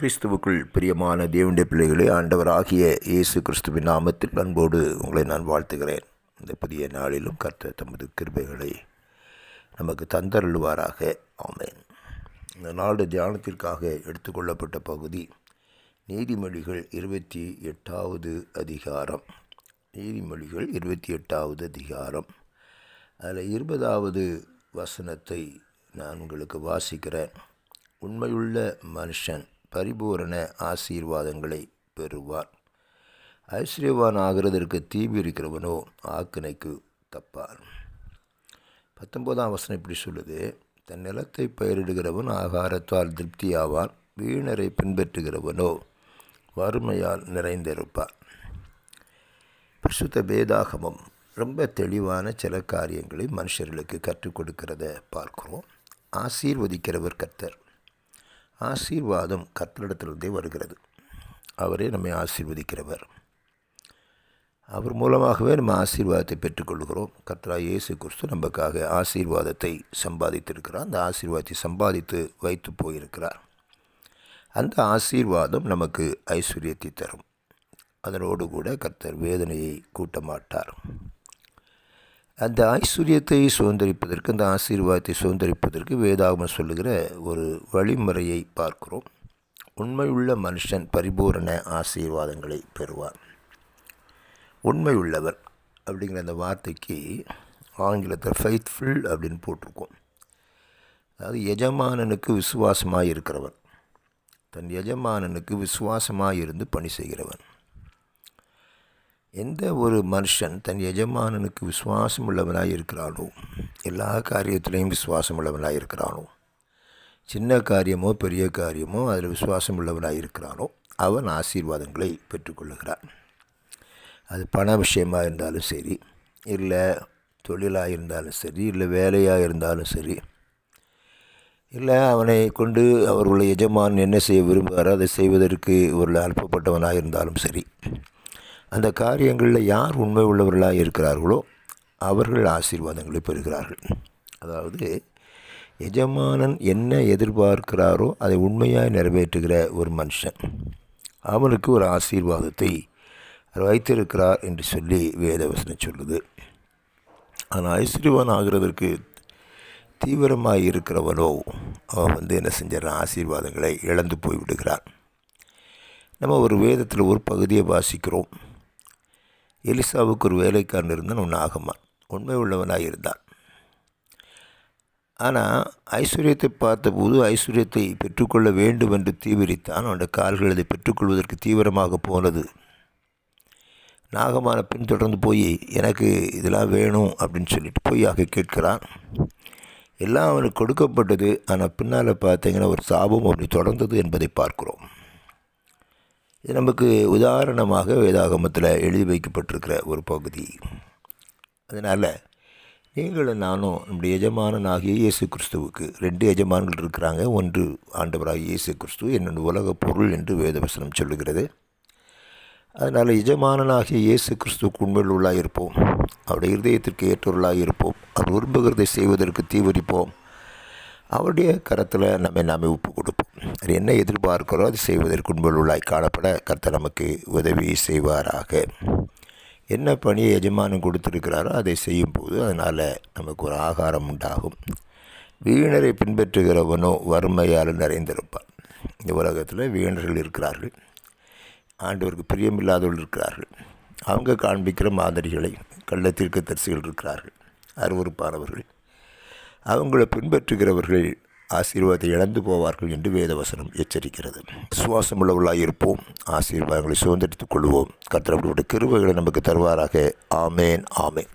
கிறிஸ்துவுக்குள் பிரியமான தேவனுடைய பிள்ளைகளே ஆண்டவராகிய இயேசு கிறிஸ்துவின் நாமத்தில் அன்போடு உங்களை நான் வாழ்த்துகிறேன். இந்த புதிய நாளிலும் கர்த்த தமது கிருபைகளை நமக்கு தந்தருள்வாராக. ஆமேன். இந்த நாடு தியானத்திற்காக எடுத்துக்கொள்ளப்பட்ட பகுதி நீதிமொழிகள் இருபத்தி எட்டாவது அதிகாரம். நீதிமொழிகள் இருபத்தி எட்டாவது அதிகாரம். அதில் இருபதாவது வசனத்தை நான் உங்களுக்கு வாசிக்கிறேன். உண்மையுள்ள மனுஷன் பரிபூரண ஆசீர்வாதங்களை பெறுவான் ஐஸ்வர்யவான் ஆகிறதற்கு தீவு இருக்கிறவனோ ஆக்கினைக்கு தப்பான் பத்தொன்பதாம் வசனம் இப்படி சொல்லுது. தன் நிலத்தை பயிரிடுகிறவன் ஆகாரத்தால் திருப்தியாவான் வீணரை பின்பற்றுகிறவனோ வறுமையால் நிறைந்திருப்பான் பிரசுத்த வேதாகமம் ரொம்ப தெளிவான சில காரியங்களை மனுஷர்களுக்கு கற்றுக் கொடுக்கிறத பார்க்குறோம். ஆசீர்வதிக்கிறவர் கர்த்தர். ஆசீர்வாதம் கர்த்தரிடத்திலிருந்தே வருகிறது. அவரே நம்மை ஆசீர்வதிக்கிறவர். அவர் மூலமாகவே நம்ம ஆசீர்வாதத்தை பெற்றுக்கொள்கிறோம். கத்ரா இயேசு கிறிஸ்து நமக்காக ஆசீர்வாதத்தை சம்பாதித்திருக்கிறார். அந்த ஆசீர்வாதத்தை சம்பாதித்து வைத்து போயிருக்கிறார். அந்த ஆசீர்வாதம் நமக்கு ஐஸ்வர்யத்தை தரும். அதனோடு கூட கர்த்தர் வேதனையை கூட்ட மாட்டார் அந்த ஐஸ்வர்யத்தை சுதந்திரிப்பதற்கு அந்த ஆசீர்வாதத்தை சுதந்திரிப்பதற்கு வேதாகமம் சொல்லுகிற ஒரு வழிமுறையை பார்க்கிறோம். உண்மையுள்ள மனுஷன் பரிபூரண ஆசீர்வாதங்களை பெறுவார். உண்மையுள்ளவர் அப்படிங்கிற அந்த வார்த்தைக்கு ஆங்கிலத்தில் ஃபைத்ஃபுல் அப்படின்னு போட்டிருக்கோம். அதாவது எஜமானனுக்கு விசுவாசமாக இருக்கிறவன் தன் எஜமானனுக்கு விசுவாசமாக இருந்து பணி செய்கிறவன் எந்த ஒரு மனுஷன் தன் எஜமானனுக்கு விசுவாசம் உள்ளவனாக இருக்கிறானோ எல்லா காரியத்திலையும் விசுவாசம் உள்ளவனாக இருக்கிறானோ சின்ன காரியமோ பெரிய காரியமோ அதில் விசுவாசம் உள்ளவனாக இருக்கிறானோ அவன் ஆசீர்வாதங்களை பெற்றுக்கொள்ளுகிறான். அது பண விஷயமாக இருந்தாலும் சரி இல்லை தொழிலாக இருந்தாலும் சரி இல்லை வேலையாக இருந்தாலும் சரி இல்லை அவனை கொண்டு அவர்களுடைய எஜமான் என்ன செய்ய விரும்புகிறாரோ அதை செய்வதற்கு ஒரு அனுப்பப்பட்டவனாக இருந்தாலும் சரி அந்த காரியங்களில் யார் உண்மை உள்ளவர்களாக இருக்கிறார்களோ அவர்கள் ஆசீர்வாதங்களை பெறுகிறார்கள். அதாவது எஜமானன் என்ன எதிர்பார்க்கிறாரோ அதை உண்மையாக நிறைவேற்றுகிற ஒரு மனுஷன். அவனுக்கு ஒரு ஆசீர்வாதத்தை வைத்திருக்கிறார் என்று சொல்லி வேதவசனம் சொல்லுது. ஆனால் ஆசீர்வாதம் ஆகிறதற்கு தீவிரமாக இருக்கிறவனோ அவன் வந்து என்ன செஞ்சிடறான் ஆசீர்வாதங்களை இழந்து போய்விடுகிறான். நம்ம ஒரு வேதத்தில் ஒரு பகுதியை வாசிக்கிறோம். எலிசாவுக்கு ஒரு வேலைக்காரன் இருந்தான் ஒன்று ஆகமான் உண்மை உள்ளவனாக இருந்தான். ஆனால் ஐஸ்வர்யத்தை பார்த்தபோது ஐஸ்வர்யத்தை பெற்றுக்கொள்ள வேண்டும் என்று தீவிரித்தான். அவனுடைய கால்கள் அதை பெற்றுக்கொள்வதற்கு தீவிரமாக போனது. நாகமான பின்தொடர்ந்து போய் எனக்கு இதெல்லாம் வேணும் அப்படின்னு சொல்லிட்டு பொய்யாக கேட்கிறான். எல்லாம் அவனுக்கு கொடுக்கப்பட்டது. ஆனால் பின்னால் பார்த்தீங்கன்னா ஒரு சாபம் அப்படி தொடர்ந்தது என்பதை பார்க்கிறோம். இது நமக்கு உதாரணமாக வேதாகமத்தில் எழுதி வைக்கப்பட்டிருக்கிற ஒரு பகுதி. அதனால் நீங்களும் நானும் நம்முடைய எஜமானனாகிய இயேசு கிறிஸ்துவுக்கு ரெண்டு எஜமான்கள் இருக்கிறாங்க. ஒன்று ஆண்டவராகிய இயேசு கிறிஸ்துவ என்னென்ன உலக பொருள் என்று வேதவசனம் சொல்லுகிறது. அதனால் எஜமானனாகிய இயேசு கிறிஸ்துவுக்கு உண்மையில் உள்ளாக இருப்போம். அவருடைய இருதயத்திற்கு ஏற்றவர்களாக இருப்போம். அவர் விரும்புகிறதை செய்வதற்கு தீவிரிப்போம் அவருடைய கரத்தில் நம்ம நாமே ஒப்பு கொடுப்போம். அது என்ன எதிர்பார்க்கிறோ அது செய்வதற்கு உள்ளாய் காணப்பட கர்த்தர் நமக்கு உதவி செய்வாராக. என்ன பணியை எஜமானம் கொடுத்துருக்கிறாரோ அதை செய்யும்போது அதனால் நமக்கு ஒரு ஆகாரம் உண்டாகும். வீணரை பின்பற்றுகிறவனோ வறுமையால் நிறைந்திருப்பான். இந்த உலகத்தில் வீணர்கள் இருக்கிறார்கள். ஆண்டவருக்கு பிரியமில்லாதவர்கள் இருக்கிறார்கள். அவங்க காண்பிக்கிற மாதிரிகளை கள்ளத்திற்கு தரிசிகள் இருக்கிறார்கள். அருவறுப்பானவர்கள் அவங்கள பின்பற்றுகிறவர்கள் ஆசீர்வாதத்தை இழந்து போவார்கள் என்று வேதவசனம் எச்சரிக்கிறது. விசுவாசம் உள்ளவர்களாக இருப்போம். ஆசீர்வாதங்களை சுதந்திரித்துக் கொள்வோம். கத்திரப்பட்டு கிருவைகளை நமக்கு தருவாராக. ஆமேன் ஆமேன்.